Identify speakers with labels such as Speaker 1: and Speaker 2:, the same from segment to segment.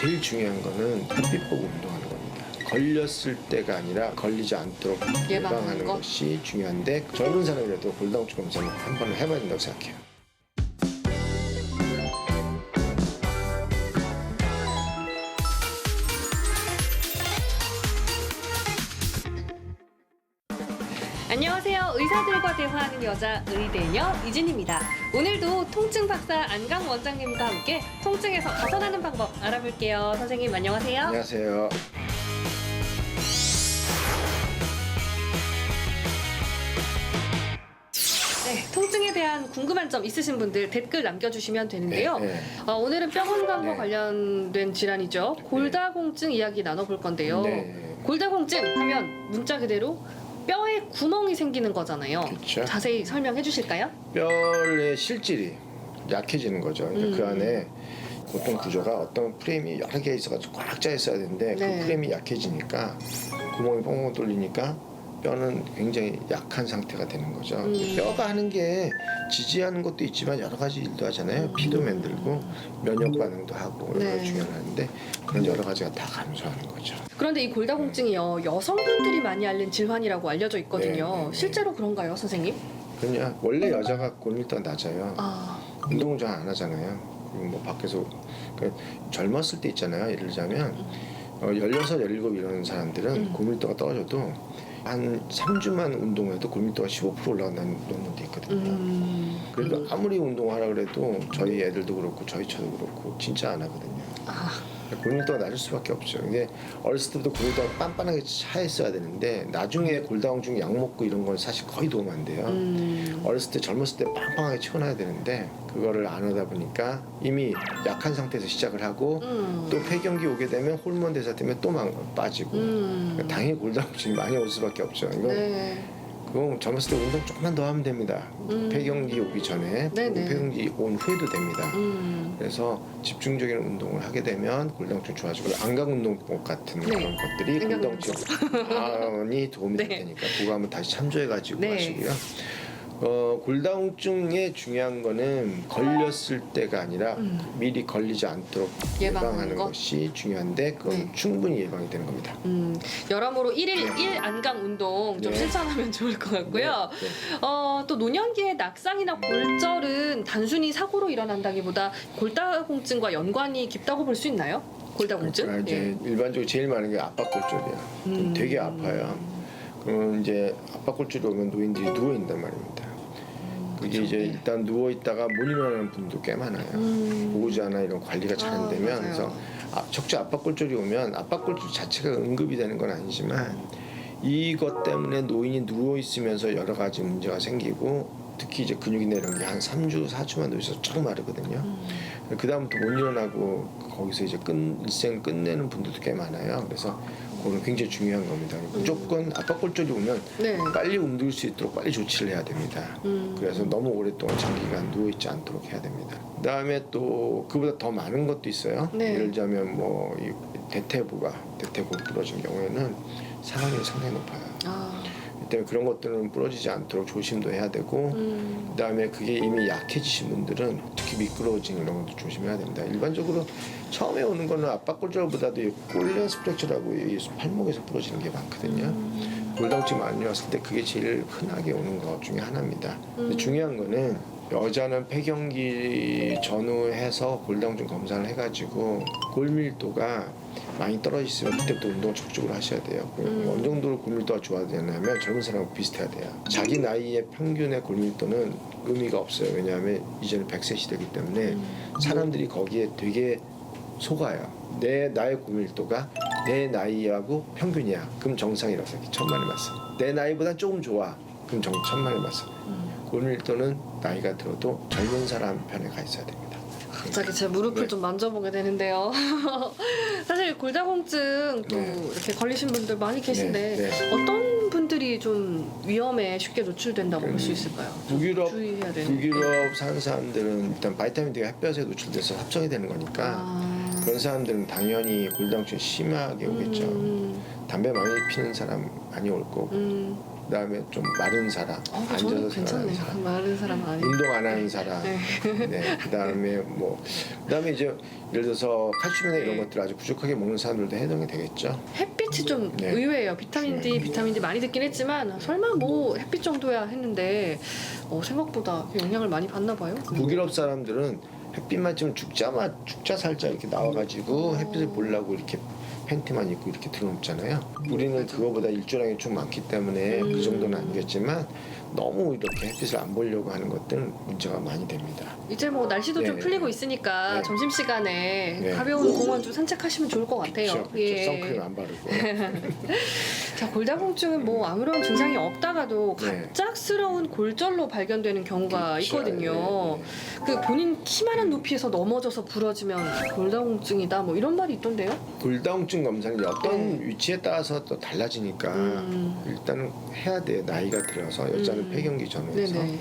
Speaker 1: 제일 중요한 거는 햇빛 보고 운동하는 겁니다. 걸렸을 때가 아니라 걸리지 않도록
Speaker 2: 예방하는
Speaker 1: 예방하는
Speaker 2: 거?
Speaker 1: 것이 중요한데 젊은 사람이라도 골다공증 검사는 한 번 해봐야 된다고 생각해요.
Speaker 2: 안녕하세요. 의사들과 대화하는 여자 의대녀 이진입니다. 오늘도 통증 박사 안강 원장님과 함께 통증에서 벗어나는 방법 알아볼게요. 선생님 안녕하세요.
Speaker 1: 안녕하세요.
Speaker 2: 네, 통증에 대한 궁금한 점 있으신 분들 댓글 남겨주시면 되는데요.
Speaker 1: 네, 네.
Speaker 2: 어, 오늘은 뼈건강과
Speaker 1: 네.
Speaker 2: 관련된 질환이죠. 골다공증 이야기 나눠볼 건데요.
Speaker 1: 네.
Speaker 2: 골다공증 하면 문자 그대로 뼈에 구멍이 생기는 거잖아요.
Speaker 1: 그렇죠.
Speaker 2: 자세히 설명해 주실까요?
Speaker 1: 뼈의 실질이 약해지는 거죠. 그러니까 그
Speaker 2: 음.
Speaker 1: 안에 보통 구조가 어떤 프레임이 여러 개 있어가지고 꽉 짜 있어야 되는데
Speaker 2: 네.
Speaker 1: 그 프레임이 약해지니까 구멍이 뻥뻥 뚫리니까 뼈는 굉장히 약한 상태가 되는 거죠.
Speaker 2: 음.
Speaker 1: 뼈가 하는 게 지지하는 것도 있지만 여러 가지 일도 하잖아요. 피도 만들고 면역 반응도 하고 여러
Speaker 2: 네.
Speaker 1: 가지 중요한데 그런 여러 가지가 다 감소하는 거죠.
Speaker 2: 그런데 이 골다공증이요 여성분들이 많이 앓는 질환이라고 알려져 있거든요.
Speaker 1: 네, 네, 네.
Speaker 2: 실제로 그런가요, 선생님?
Speaker 1: 그냥 원래 여자가 골밀도가 낮아요.
Speaker 2: 아,
Speaker 1: 운동을 잘 안 하잖아요. 뭐 밖에서 그 젊었을 때 있잖아요. 예를 들자면 어, 16, 17 이런 사람들은
Speaker 2: 음.
Speaker 1: 골밀도가 떨어져도 한 3주만 운동해도 골밀도가 15% 올라간다는 논문도 있거든요.
Speaker 2: 음,
Speaker 1: 그래도 아무리 운동하라 그래도 저희 애들도 그렇고 저희 처도 그렇고 진짜 안 하거든요.
Speaker 2: 아,
Speaker 1: 골밀도가 낮을 수밖에 없죠. 이게 어렸을 때부터 골밀도가 빤빤하게 차 있어야 되는데 나중에 골다공증 약 먹고 이런 건 사실 거의 도움 안 돼요.
Speaker 2: 음,
Speaker 1: 어렸을 때 젊었을 때 빵빵하게 채워놔야 되는데 그거를 안 하다 보니까 이미 약한 상태에서 시작을 하고
Speaker 2: 음,
Speaker 1: 또 폐경기 오게 되면 호르몬 대사 때문에 또 망, 빠지고
Speaker 2: 음,
Speaker 1: 그러니까 당연히 골다공증이 많이 올 수밖에 없죠. 이거
Speaker 2: 네,
Speaker 1: 그건 젊었을 때 운동 조금만 더 하면 됩니다.
Speaker 2: 음.
Speaker 1: 폐경기 오기 전에
Speaker 2: 네네.
Speaker 1: 그리고 폐경기 온 후에도 됩니다.
Speaker 2: 음,
Speaker 1: 그래서 집중적인 운동을 하게 되면 골다공증 좋아지고 안강 운동법 같은
Speaker 2: 네.
Speaker 1: 그런 것들이
Speaker 2: 안강
Speaker 1: 골다공증 많이 도움이 될
Speaker 2: 네.
Speaker 1: 테니까 그거 한번 다시 참조해 가지고
Speaker 2: 네.
Speaker 1: 하시고요. 어, 골다공증의 중요한 거는 걸렸을 때가 아니라
Speaker 2: 음.
Speaker 1: 미리 걸리지 않도록
Speaker 2: 예방하는
Speaker 1: 예방하는
Speaker 2: 거?
Speaker 1: 것이 중요한데 그건
Speaker 2: 네.
Speaker 1: 충분히 예방이 되는 겁니다.
Speaker 2: 음, 여러모로 1일 1 안강 운동 좀
Speaker 1: 네.
Speaker 2: 실천하면 좋을 것 같고요.
Speaker 1: 네, 네.
Speaker 2: 어, 또 노년기에 낙상이나 골절은 단순히 사고로 일어난다기보다 골다공증과 연관이 깊다고 볼 수 있나요? 골다공증?
Speaker 1: 그러니까 이제 일반적으로 제일 많은 게 압박골절이에요.
Speaker 2: 예. 음.
Speaker 1: 되게 아파요. 그러면 이제 압박골절이 오면 노인들이 누워 있단 말입니다.
Speaker 2: 그쵸.
Speaker 1: 이제
Speaker 2: 네.
Speaker 1: 일단 누워 있다가 못 일어나는 분도 꽤 많아요.
Speaker 2: 음.
Speaker 1: 보호자나 이런 관리가 잘안
Speaker 2: 아,
Speaker 1: 되면
Speaker 2: 맞아요.
Speaker 1: 그래서 아, 척추 압박골절이 오면 압박골절 자체가 응급이 되는 건 아니지만 이것 때문에 노인이 누워 있으면서 여러 가지 문제가 생기고 특히 이제 근육이나 이런 게 한 3주, 4주만 누워 있어서 쫙 마르거든요.
Speaker 2: 음.
Speaker 1: 그 다음부터 못 일어나고 거기서 이제 끝, 일생 끝내는 분들도 꽤 많아요. 그래서 그거는 굉장히 중요한 겁니다. 무조건 압박 골절이 오면
Speaker 2: 네.
Speaker 1: 빨리 움직일 수 있도록 빨리 조치를 해야 됩니다.
Speaker 2: 음.
Speaker 1: 그래서 너무 오랫동안 장기간 누워 있지 않도록 해야 됩니다. 그다음에 또 그보다 더 많은 것도 있어요.
Speaker 2: 네.
Speaker 1: 예를 들자면 뭐이 대퇴부가 대퇴골 부러진 경우에는 사망률이 상당히 높아요.
Speaker 2: 아,
Speaker 1: 때문에 그런 것들은 부러지지 않도록 조심도 해야 되고
Speaker 2: 음.
Speaker 1: 그다음에 그게 이미 약해지신 분들은 특히 미끄러워진 이런 것도 조심해야 됩니다. 일반적으로 처음에 오는 거는 압박골절보다도 이 꼴렌스 프랙처라고 이 팔목에서 부러지는 게 많거든요.
Speaker 2: 음.
Speaker 1: 골다공증 많이 왔을 때 그게 제일 흔하게 오는 것 중에 하나입니다. 근데
Speaker 2: 음.
Speaker 1: 중요한 거는 여자는 폐경기 전후해서 골다공증 검사를 해가지고 골밀도가 많이 떨어지시면 그때부터 운동을 적극적으로 하셔야 돼요. 그
Speaker 2: 음.
Speaker 1: 어느 정도로 골밀도가 좋아야 되냐면 젊은 사람하고 비슷해야 돼요. 자기 나이의 평균의 골밀도는 의미가 없어요. 왜냐하면 이제는 100세 시대이기 때문에
Speaker 2: 음.
Speaker 1: 사람들이 거기에 되게 속아요. 내 나의 골밀도가 내 나이하고 평균이야. 그럼 정상이라고 생각해. 천만의 말씀. 내 나이보다 조금 좋아. 그럼 정, 천만의 말씀.
Speaker 2: 음.
Speaker 1: 골밀도는 나이가 들어도 젊은 사람 편에 가 있어야 됩니다.
Speaker 2: 갑자기 제 무릎을
Speaker 1: 네.
Speaker 2: 좀 만져보게 되는데요. 사실 골다공증 또
Speaker 1: 네.
Speaker 2: 이렇게 걸리신 분들 많이 계신데
Speaker 1: 네, 네.
Speaker 2: 어떤 분들이 좀 위험에 쉽게 노출된다고 볼수
Speaker 1: 음,
Speaker 2: 있을까요? 좀
Speaker 1: 북유럽
Speaker 2: 주의해야 되는.
Speaker 1: 북유럽 사는 사람들은 일단 바이타민 D가 햇볕에 노출돼서 합성이 되는 거니까
Speaker 2: 아.
Speaker 1: 그런 사람들은 당연히 골다공증 심하게 오겠죠.
Speaker 2: 음,
Speaker 1: 담배 많이 피는 사람 많이 올 거고
Speaker 2: 음,
Speaker 1: 그다음에 좀 마른 사람,
Speaker 2: 어,
Speaker 1: 앉아서
Speaker 2: 괜찮네요.
Speaker 1: 사람,
Speaker 2: 마른 사람 아니.
Speaker 1: 운동 안 하는 사람,
Speaker 2: 네.
Speaker 1: 네. 그다음에 뭐 그다음에 이제 예를 들어서 칼슘이나 이런
Speaker 2: 네.
Speaker 1: 것들 아주 부족하게 먹는 사람들도 해당이 되겠죠.
Speaker 2: 햇빛이 좀
Speaker 1: 네.
Speaker 2: 의외예요. 비타민 D,
Speaker 1: 네.
Speaker 2: 비타민 D 많이 듣긴 했지만 설마 뭐 햇빛 정도야 했는데 어, 생각보다 영향을 많이 받나 봐요.
Speaker 1: 북유럽 사람들은 햇빛만 좀 죽자 마 죽자 살자 이렇게 나와가지고 햇빛을 보려고 이렇게 팬티만 입고 이렇게 들어눕잖아요. 우리는 그거보다 일조량이 좀 많기 때문에
Speaker 2: 음.
Speaker 1: 그 정도는 아니겠지만 너무 이렇게 햇빛을 안 보려고 하는 것들은 문제가 많이 됩니다.
Speaker 2: 이제 뭐 날씨도 좀
Speaker 1: 네.
Speaker 2: 풀리고 있으니까
Speaker 1: 네.
Speaker 2: 점심 시간에
Speaker 1: 네.
Speaker 2: 가벼운 공원 좀 산책하시면 좋을 것 같아요.
Speaker 1: 그렇죠. 그렇죠. 선크림 안 바르고.
Speaker 2: 자 골다공증은 뭐 아무런 증상이 없다가도
Speaker 1: 네.
Speaker 2: 갑작스러운 골절로 발견되는 경우가
Speaker 1: 그렇죠.
Speaker 2: 있거든요.
Speaker 1: 네, 네.
Speaker 2: 그 본인 키만한 높이에서 넘어져서 부러지면 골다공증이다 뭐 이런 말이 있던데요.
Speaker 1: 골다공증 검사는 어떤
Speaker 2: 네.
Speaker 1: 위치에 따라서 또 달라지니까
Speaker 2: 음.
Speaker 1: 일단은 해야 돼요. 나이가 들어서 여자는
Speaker 2: 음.
Speaker 1: 폐경기 전후에서
Speaker 2: 네네.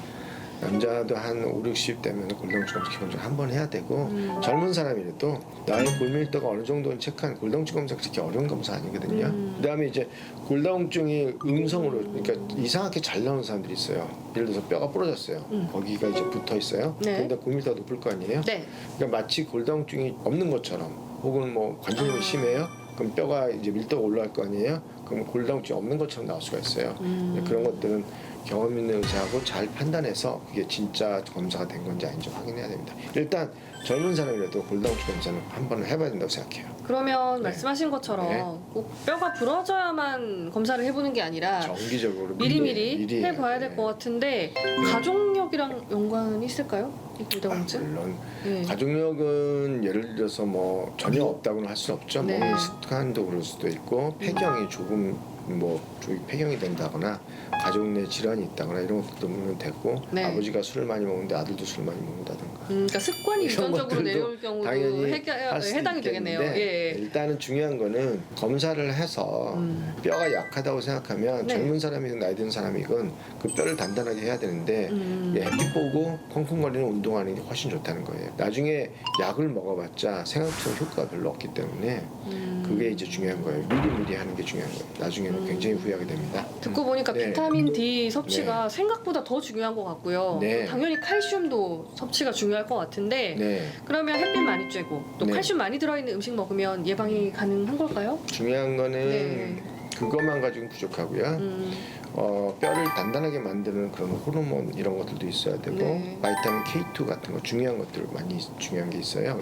Speaker 1: 남자도 한 5, 60 되면 골다공증 검사 기본적으로 한번 해야 되고
Speaker 2: 음.
Speaker 1: 젊은 사람이라도 나의 골밀도가 어느 정도는 체크한 골다공증 검사가 그렇게 어려운 검사 아니거든요.
Speaker 2: 음.
Speaker 1: 그다음에 이제 골다공증이 음성으로 그러니까 이상하게 잘 나오는 사람들이 있어요. 예를 들어서 뼈가 부러졌어요.
Speaker 2: 음.
Speaker 1: 거기가 이제 붙어 있어요.
Speaker 2: 네.
Speaker 1: 근데 골밀도가 높을 거 아니에요.
Speaker 2: 네.
Speaker 1: 그러니까 마치 골다공증이 없는 것처럼 혹은 뭐 관절염이
Speaker 2: 아.
Speaker 1: 심해요. 그럼 뼈가 이제 밀도가 올라갈 거 아니에요. 그럼 골다공증이 없는 것처럼 나올 수가 있어요.
Speaker 2: 음.
Speaker 1: 그런 것들은 경험 있는 의사하고 잘 판단해서 그게 진짜 검사가 된 건지 아닌지 확인해야 됩니다. 일단 젊은 사람이라도 골다공증 검사는 한 번은 해봐야 된다고 생각해요.
Speaker 2: 그러면
Speaker 1: 네.
Speaker 2: 말씀하신 것처럼
Speaker 1: 네.
Speaker 2: 꼭 뼈가 부러져야만 검사를 해보는 게 아니라
Speaker 1: 정기적으로
Speaker 2: 미리미리
Speaker 1: 미리
Speaker 2: 해봐야 될
Speaker 1: 네.
Speaker 2: 것 같은데 가족력이랑 연관이 있을까요? 이
Speaker 1: 아,
Speaker 2: 골다공증?
Speaker 1: 물론
Speaker 2: 네.
Speaker 1: 가족력은 예를 들어서 뭐 전혀 없다고는 할 수 없죠.
Speaker 2: 네.
Speaker 1: 먹는 습관도 그럴 수도 있고 폐경이 조금 뭐 조기 폐경이 된다거나 가족 내 질환이 있다거나 이런 것도 보면 되고
Speaker 2: 네.
Speaker 1: 아버지가 술을 많이 먹는데 아들도 술 많이 먹는다든가
Speaker 2: 음, 그러니까 습관이
Speaker 1: 이런
Speaker 2: 유전적으로
Speaker 1: 것들도
Speaker 2: 내려올 경우도
Speaker 1: 당연히
Speaker 2: 해결,
Speaker 1: 할 수도
Speaker 2: 해당이 되겠네요.
Speaker 1: 있겠는데
Speaker 2: 예.
Speaker 1: 일단은 중요한 거는 검사를 해서
Speaker 2: 음.
Speaker 1: 뼈가 약하다고 생각하면
Speaker 2: 네.
Speaker 1: 젊은 사람이든 나이 든 사람이건 그 뼈를 단단하게 해야 되는데
Speaker 2: 음.
Speaker 1: 예, 햇빛 보고 콩콩거리는 운동하는 게 훨씬 좋다는 거예요. 나중에 약을 먹어봤자 생각처럼 효과가 별로 없기 때문에
Speaker 2: 음.
Speaker 1: 그게 이제 중요한 거예요. 미리미리 하는 게 중요한 거예요. 나중에는
Speaker 2: 음.
Speaker 1: 굉장히 후회하게 됩니다.
Speaker 2: 듣고 보니까
Speaker 1: 네.
Speaker 2: 비타민 D 섭취가 생각보다 더 중요한 것 같고요.
Speaker 1: 네.
Speaker 2: 당연히 칼슘도 섭취가 중요할 것 같은데
Speaker 1: 네,
Speaker 2: 그러면 햇빛 많이 쬐고 또
Speaker 1: 네.
Speaker 2: 칼슘 많이 들어있는 음식 먹으면 예방이 가능한 걸까요?
Speaker 1: 중요한 거는
Speaker 2: 네.
Speaker 1: 그것만 가지고는 부족하고요.
Speaker 2: 음,
Speaker 1: 어, 뼈를 단단하게 만드는 그런 호르몬 이런 것들도 있어야 되고
Speaker 2: 네.
Speaker 1: 바이타민 K2 같은 거 중요한 것들 많이 중요한 게 있어요.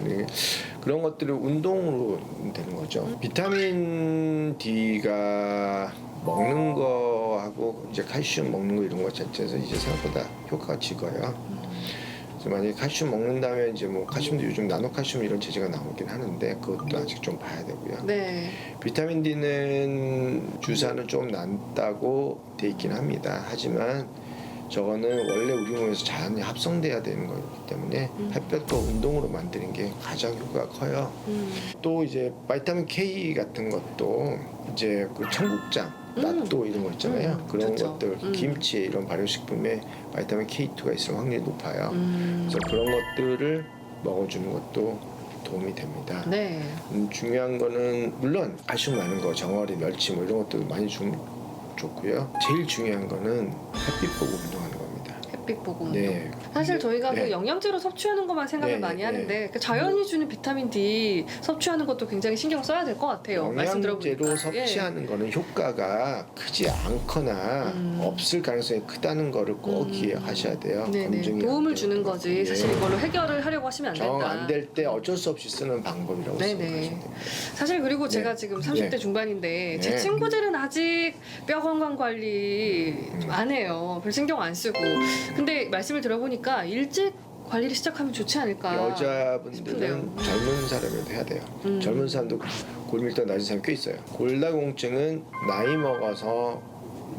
Speaker 1: 그런 것들을 운동으로 되는 거죠.
Speaker 2: 음.
Speaker 1: 비타민 D가 먹는 거하고 이제 칼슘 먹는 거 이런 것 자체에서 이제 생각보다 효과가 적어요. 그래서 만약에 칼슘 먹는다면 이제 뭐 칼슘도 요즘 나노 칼슘 이런 제제가 나오긴 하는데 그것도 아직 좀 봐야 되고요.
Speaker 2: 네.
Speaker 1: 비타민 D는 주사는 좀 낫다고 돼 있긴 합니다. 하지만 저거는 원래 우리 몸에서 자연히 합성돼야 되는 거기 때문에
Speaker 2: 음.
Speaker 1: 햇볕과 운동으로 만드는 게 가장 효과가 커요.
Speaker 2: 음.
Speaker 1: 또 이제 바이타민 K 같은 것도 이제 그 청국장,
Speaker 2: 음.
Speaker 1: 낫또 이런 거 있잖아요.
Speaker 2: 음,
Speaker 1: 그런
Speaker 2: 좋죠.
Speaker 1: 것들
Speaker 2: 음.
Speaker 1: 김치에 이런 발효식품에 바이타민 K2가 있을 확률이 높아요.
Speaker 2: 음.
Speaker 1: 그래서 그런 것들을 먹어주는 것도 도움이 됩니다.
Speaker 2: 네.
Speaker 1: 음, 중요한 거는 물론 칼슘 많은 거 정어리 멸치 뭐 이런 것도 많이 주면 좋고요. 제일 중요한 거는 햇빛 보고 운동하는 겁니다
Speaker 2: 햇빛 보고 운동.
Speaker 1: 네
Speaker 2: 사실 저희가
Speaker 1: 네.
Speaker 2: 그 영양제로 섭취하는 것만 생각을
Speaker 1: 네,
Speaker 2: 많이
Speaker 1: 네,
Speaker 2: 하는데 그 자연이 주는 비타민 D 섭취하는 것도 굉장히 신경 써야 될 것 같아요. 말씀 들어보니까.
Speaker 1: 영양제로
Speaker 2: 예.
Speaker 1: 섭취하는 거는 효과가 크지 않거나
Speaker 2: 음.
Speaker 1: 없을 가능성이 크다는 거를 꼭
Speaker 2: 음.
Speaker 1: 기억하셔야 돼요
Speaker 2: 네 네.
Speaker 1: 검증이
Speaker 2: 도움을
Speaker 1: 안 주는
Speaker 2: 거지.
Speaker 1: 거.
Speaker 2: 사실
Speaker 1: 예.
Speaker 2: 이걸로 해결을 하려고 하시면 안 된다.
Speaker 1: 정안될 때 어쩔 수 없이 쓰는 방법이라고
Speaker 2: 네네.
Speaker 1: 생각하시면 됩니다
Speaker 2: 사실 그리고
Speaker 1: 네.
Speaker 2: 제가 지금 30대
Speaker 1: 네.
Speaker 2: 중반인데 제
Speaker 1: 네.
Speaker 2: 친구들은 아직 뼈 건강 관리
Speaker 1: 음.
Speaker 2: 안 해요. 별 신경 안 쓰고. 근데 말씀을 들어보니까 일찍 관리를 시작하면 좋지 않을까.
Speaker 1: 여자분들은
Speaker 2: 싶은데요.
Speaker 1: 젊은 사람이라도 해야 돼요.
Speaker 2: 음.
Speaker 1: 젊은 사람도 골밀도 낮은 사람이 꽤 있어요. 골다공증은 나이 먹어서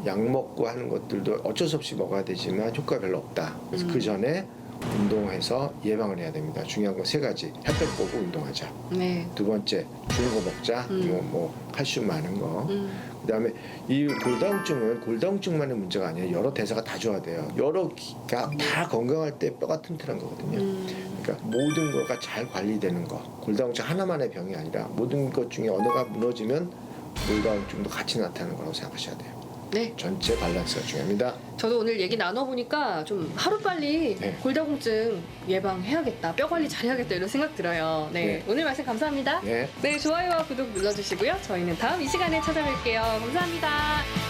Speaker 1: 약 먹고 하는 것들도 어쩔 수 없이 먹어야 되지만 효과가 별로 없다. 그래서
Speaker 2: 음.
Speaker 1: 그 전에 운동해서 예방을 해야 됩니다. 중요한 건 세 가지. 햇볕 보고 운동하자.
Speaker 2: 네.
Speaker 1: 두 번째 좋은 거 먹자.
Speaker 2: 음.
Speaker 1: 뭐, 뭐 칼슘 많은 거.
Speaker 2: 음.
Speaker 1: 그다음에 이 골다공증은 골다공증만의 문제가 아니에요. 여러 대사가 다 좋아야 돼요. 여러 기가 다 건강할 때 뼈가 튼튼한 거거든요.
Speaker 2: 음.
Speaker 1: 그러니까 모든 거가 잘 관리되는 거. 골다공증 하나만의 병이 아니라 모든 것 중에 어느가 무너지면 골다공증도 같이 나타나는 거라고 생각하셔야 돼요.
Speaker 2: 네.
Speaker 1: 전체 밸런스가 중요합니다.
Speaker 2: 저도 오늘 얘기 나눠보니까 좀 하루빨리
Speaker 1: 네.
Speaker 2: 골다공증 예방해야겠다. 뼈 관리 잘해야겠다. 이런 생각 들어요. 네.
Speaker 1: 네.
Speaker 2: 오늘 말씀 감사합니다.
Speaker 1: 네.
Speaker 2: 네, 좋아요와 구독 눌러주시고요. 저희는 다음 이 시간에 찾아뵐게요. 감사합니다.